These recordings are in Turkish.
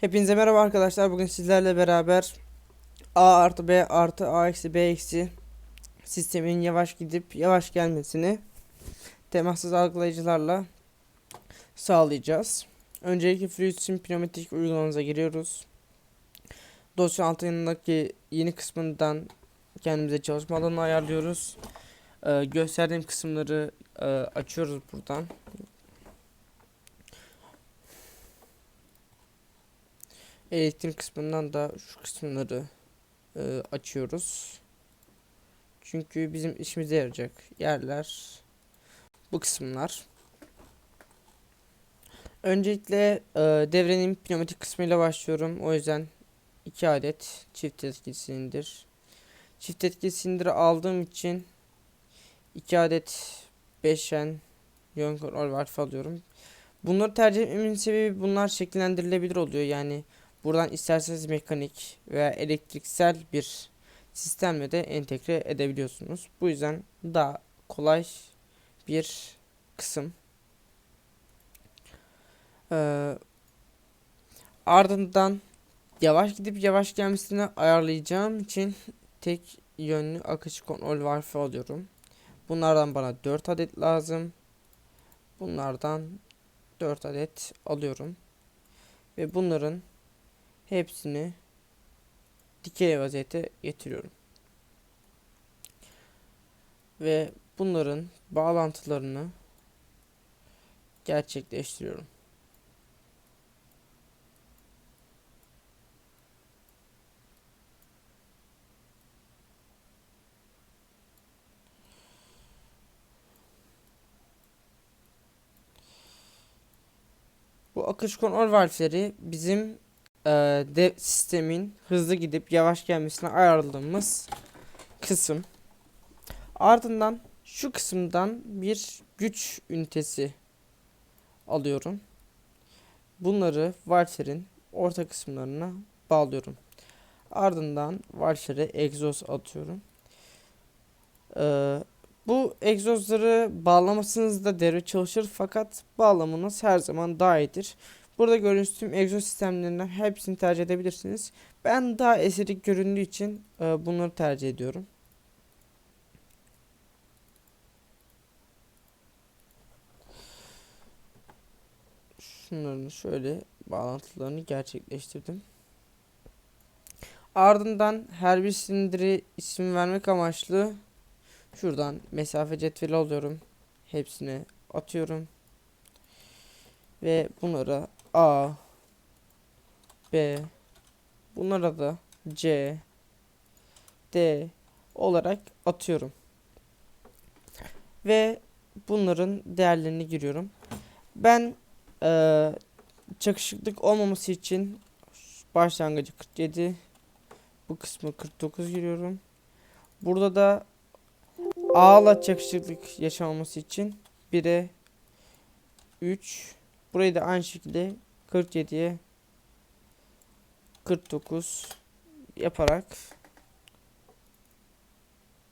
Hepinize merhaba arkadaşlar. Bugün sizlerle beraber A artı B artı A eksi B eksi sistemin yavaş gidip yavaş gelmesini temassız algılayıcılarla sağlayacağız. Öncelikle FreeSim pneumatik uygulamamıza giriyoruz. Dosya altındaki yeni kısmından kendimize çalışma alanını ayarlıyoruz. Ee, gösterdiğim kısımları e, açıyoruz buradan. Elektrik kısmından da şu kısımları e, açıyoruz. Çünkü bizim işimize yarayacak yerler bu kısımlar. Öncelikle e, devrenin pneumatik kısmıyla başlıyorum. O yüzden 2 adet çift etkili silindir. Çift etkili silindiri aldığım için 2 adet beşen yön kontrol valfi alıyorum. Bunları tercih etmemin sebebi bunlar şekillendirilebilir oluyor. Yani buradan isterseniz mekanik veya elektriksel bir sistemle de entegre edebiliyorsunuz. Bu yüzden daha kolay bir kısım. Ee, ardından yavaş gidip yavaş gelmesini ayarlayacağım için tek yönlü akış kontrol valfi alıyorum. Bunlardan bana 4 adet lazım. Bunlardan 4 adet alıyorum. Ve bunların hepsini dikey vaziyete getiriyorum. Ve bunların bağlantılarını gerçekleştiriyorum. Bu akış kontrol valfleri bizim e, dev sistemin hızlı gidip yavaş gelmesine ayarladığımız kısım. Ardından şu kısımdan bir güç ünitesi alıyorum. Bunları valflerin orta kısımlarına bağlıyorum. Ardından valflere egzoz atıyorum. Ee, bu egzozları bağlamasınızda devre çalışır fakat bağlamanız her zaman daha iyidir. Burada gördüğünüz tüm egzoz sistemlerinden hepsini tercih edebilirsiniz. Ben daha estetik göründüğü için e, bunları tercih ediyorum. Şunların şöyle bağlantılarını gerçekleştirdim. Ardından her bir silindiri isim vermek amaçlı şuradan mesafe cetveli alıyorum. Hepsini atıyorum. Ve bunlara A B bunlara da C D olarak atıyorum. Ve bunların değerlerini giriyorum. Ben eee çakışıklık olmaması için başlangıcı 47 bu kısmı 49 giriyorum. Burada da A'la çakışıklık yaşamaması için 1'e 3 burayı da aynı şekilde 47'ye 49 yaparak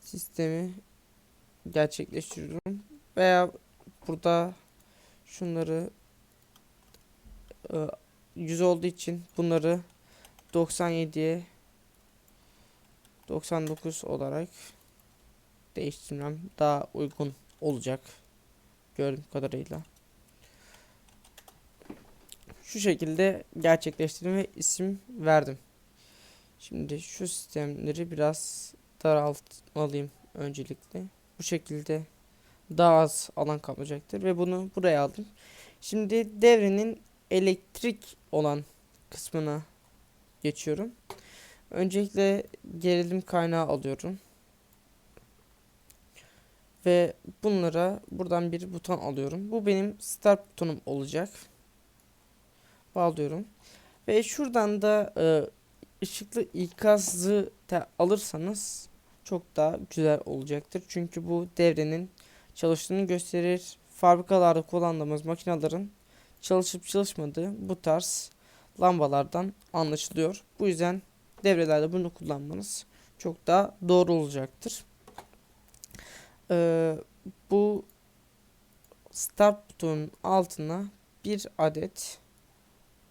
sistemi gerçekleştiriyorum veya burada şunları e, 100 olduğu için bunları 97'ye 99 olarak değiştirmem daha uygun olacak gördüğüm kadarıyla. Şu şekilde gerçekleştirdim ve isim verdim. Şimdi şu sistemleri biraz daraltmalıyım öncelikle. Bu şekilde daha az alan kaplayacaktır ve bunu buraya aldım. Şimdi devrenin elektrik olan kısmına geçiyorum. Öncelikle gerilim kaynağı alıyorum. Ve bunlara buradan bir buton alıyorum. Bu benim start butonum olacak. Bağlıyorum. Ve şuradan da e, ışıklı ikazı da alırsanız çok daha güzel olacaktır. Çünkü bu devrenin çalıştığını gösterir. Fabrikalarda kullandığımız makinelerin çalışıp çalışmadığı bu tarz lambalardan anlaşılıyor. Bu yüzden devrelerde bunu kullanmanız çok daha doğru olacaktır. Ee, bu start butonun altına bir adet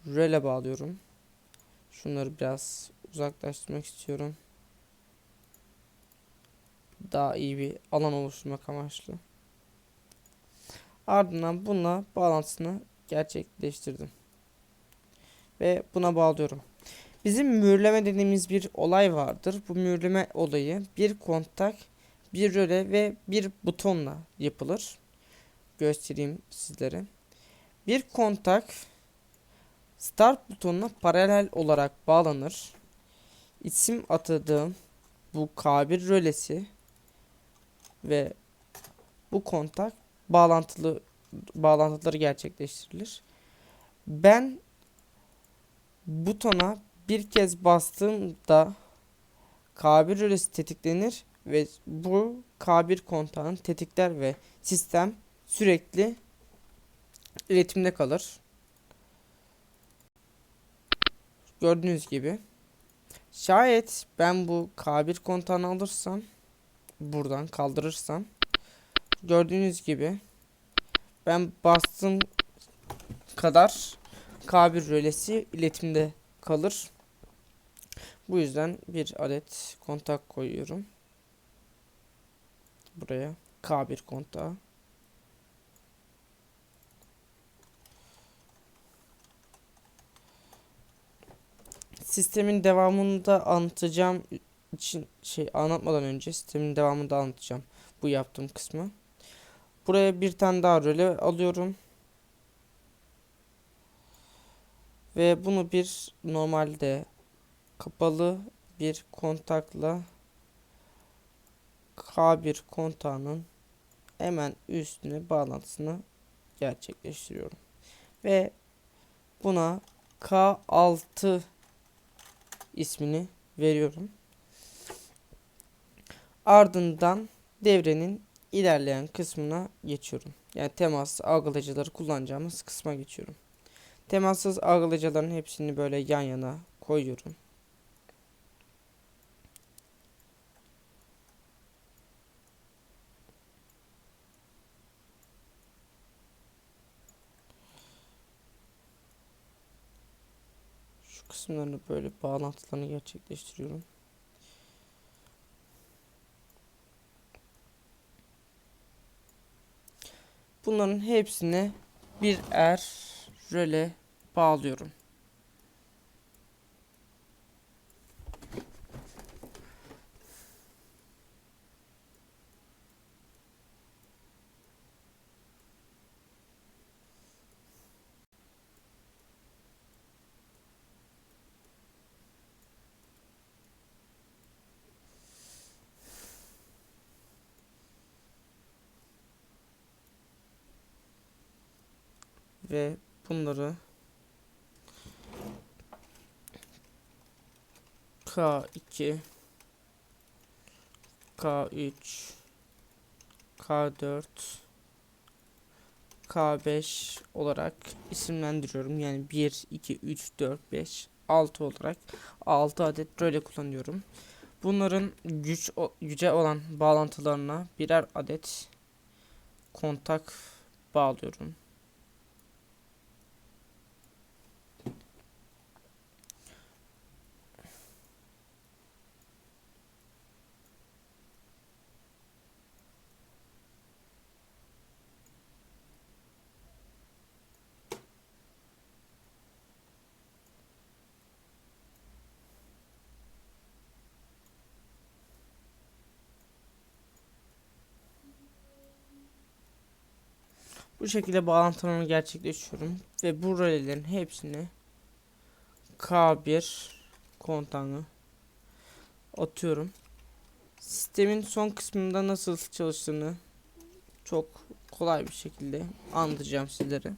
rele bağlıyorum. Şunları biraz uzaklaştırmak istiyorum. Daha iyi bir alan oluşturmak amaçlı. Ardından bununla bağlantısını gerçekleştirdim. Ve buna bağlıyorum. Bizim mühürleme dediğimiz bir olay vardır. Bu mühürleme olayı bir kontak, bir röle ve bir butonla yapılır. Göstereyim sizlere. Bir kontak start butonuna paralel olarak bağlanır. İsim atadığım bu K1 rölesi ve bu kontak bağlantılı bağlantıları gerçekleştirilir. Ben butona bir kez bastığımda K1 rölesi tetiklenir ve bu K1 kontağını tetikler ve sistem sürekli iletimde kalır. Gördüğünüz gibi. Şayet ben bu K1 kontağını alırsam buradan kaldırırsam gördüğünüz gibi ben bastığım kadar K1 rölesi iletimde kalır. Bu yüzden bir adet kontak koyuyorum. Buraya K1 kontağı. Sistemin devamını da anlatacağım için şey anlatmadan önce sistemin devamını da anlatacağım bu yaptığım kısmı. Buraya bir tane daha röle alıyorum. Ve bunu bir normalde kapalı bir kontakla K1 kontağının hemen üstüne bağlantısını gerçekleştiriyorum. Ve buna K6 ismini veriyorum. Ardından devrenin ilerleyen kısmına geçiyorum. Yani temas algılayıcıları kullanacağımız kısma geçiyorum. Temassız algılayıcıların hepsini böyle yan yana koyuyorum. Şu kısımlarını böyle bağlantılarını gerçekleştiriyorum. Bunların hepsine bir er röle bağlıyorum. Ve bunları K2 K3 K4 K5 olarak isimlendiriyorum. Yani 1 2 3 4 5 6 olarak 6 adet röle kullanıyorum. Bunların güç güce olan bağlantılarına birer adet kontak bağlıyorum. Bu şekilde bağlantılarını gerçekleştiriyorum. Ve bu rölelerin hepsini K1 kontağını atıyorum. Sistemin son kısmında nasıl çalıştığını çok kolay bir şekilde anlatacağım sizlere.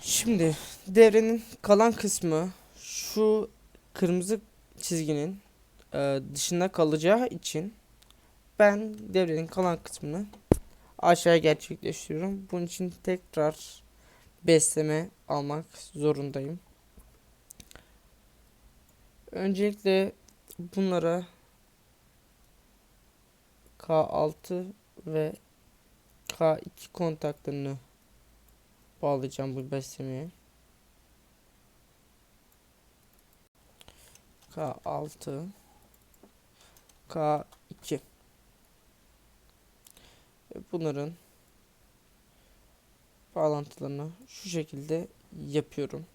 Şimdi devrenin kalan kısmı şu kırmızı çizginin e, dışında kalacağı için ben devrenin kalan kısmını aşağıya gerçekleştiriyorum. Bunun için tekrar besleme almak zorundayım. Öncelikle bunlara K6 ve K2 kontaklarını bağlayacağım bu beslemeye. K6 K2 Ve bunların bağlantılarını şu şekilde yapıyorum.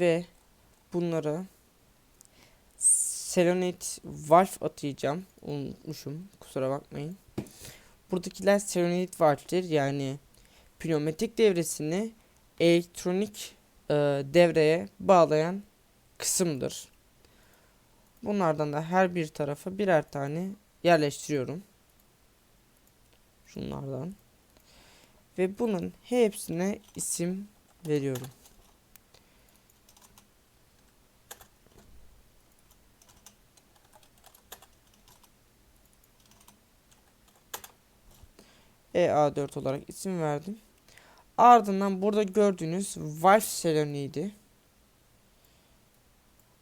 Ve bunlara Selenite valve atayacağım. Unutmuşum. Kusura bakmayın. Buradakiler Selenite valve'tir. Yani pneumatik devresini elektronik e, devreye bağlayan kısımdır. Bunlardan da her bir tarafa birer tane yerleştiriyorum. Şunlardan. Ve bunun hepsine isim veriyorum. EA4 olarak isim verdim. Ardından burada gördüğünüz Valve Seleni'ydi.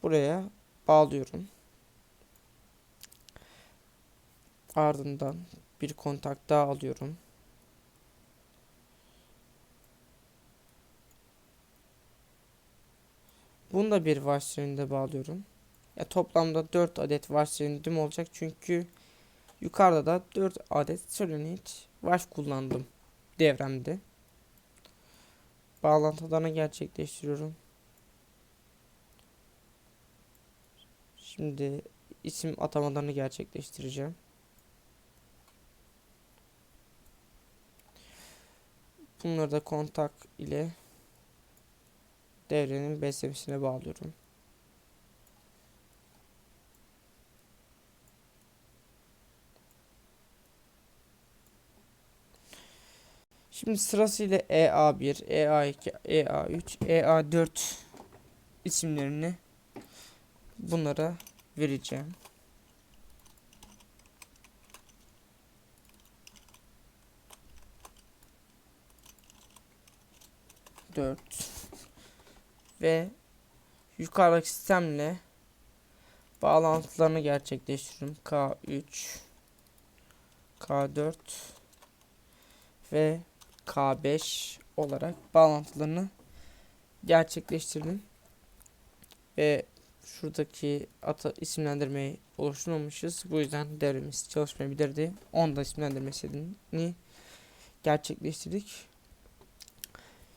Buraya bağlıyorum. Ardından bir kontak daha alıyorum. Bunu da bir varselinde bağlıyorum. Ya toplamda 4 adet varselinim olacak çünkü yukarıda da 4 adet selenite valve kullandım devremde. Bağlantılarını gerçekleştiriyorum. Şimdi isim atamalarını gerçekleştireceğim. Bunları da kontak ile devrenin beslemesine bağlıyorum. Şimdi sırasıyla EA1, EA2, EA3, EA4 isimlerini bunlara vereceğim. Dört ve yukarıdaki sistemle bağlantılarını gerçekleştiriyorum. K3 K4 ve K5 olarak bağlantılarını gerçekleştirdim. Ve şuradaki ata isimlendirmeyi oluşturmamışız. Bu yüzden devremiz çalışmayabilirdi. Onu da isimlendirmesini gerçekleştirdik.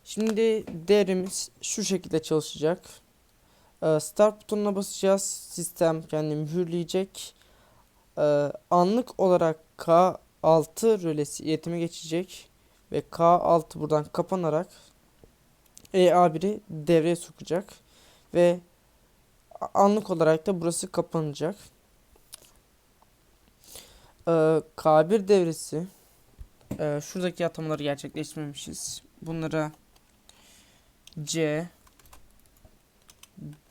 Şimdi devremiz şu şekilde çalışacak. Ee, start butonuna basacağız. Sistem kendini mühürleyecek. Ee, anlık olarak K6 rölesi iletime geçecek ve K6 buradan kapanarak EA1'i devreye sokacak ve anlık olarak da burası kapanacak. Ee, K1 devresi e, şuradaki atamaları gerçekleştirmemişiz. Bunlara C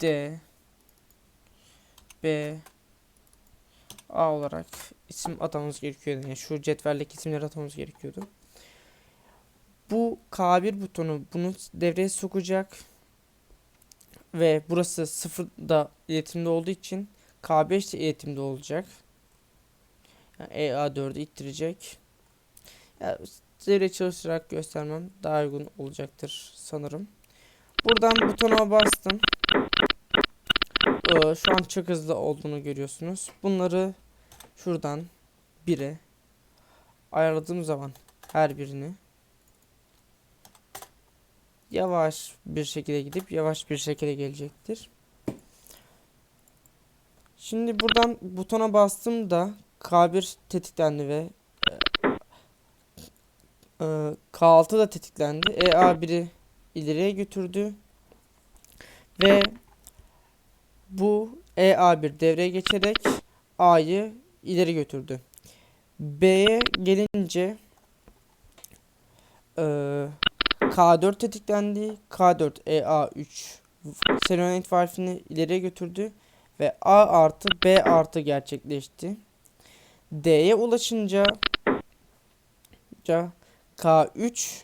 D B A olarak isim atamamız gerekiyordu. Yani şu cetveldeki isimleri atamamız gerekiyordu. Bu K1 butonu bunu devreye sokacak. Ve burası sıfırda iletimde olduğu için K5 de iletimde olacak. Yani EA4'ü ittirecek. Ya, devre çalışarak göstermem daha uygun olacaktır sanırım. Buradan butona bastım. Ee, şu an çok hızlı olduğunu görüyorsunuz. Bunları şuradan 1'e ayarladığım zaman her birini yavaş bir şekilde gidip yavaş bir şekilde gelecektir. Şimdi buradan butona bastım K1 tetiklendi ve e, K6 da tetiklendi. EA1'i ileriye götürdü. Ve bu EA1 devreye geçerek A'yı ileri götürdü. B'ye gelince e, K4 tetiklendi. K4 EA3 Selenite valfini ileriye götürdü ve A artı B artı gerçekleşti. D'ye ulaşınca K3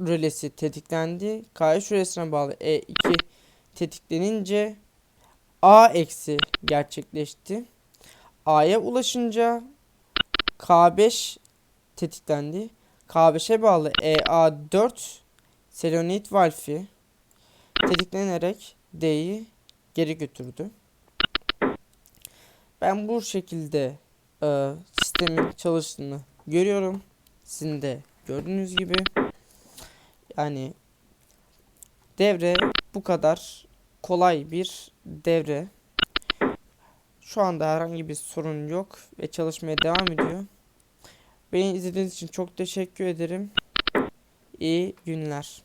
rölesi tetiklendi. K3 rölesine bağlı E2 tetiklenince A eksi gerçekleşti. A'ya ulaşınca K5 tetiklendi. K5'e bağlı EA4 Selenite valfi tetiklenerek D'yi geri götürdü. Ben bu şekilde e, sistemin çalıştığını görüyorum. Sizin de gördüğünüz gibi. Yani devre bu kadar kolay bir devre. Şu anda herhangi bir sorun yok ve çalışmaya devam ediyor. Beni izlediğiniz için çok teşekkür ederim. İyi günler.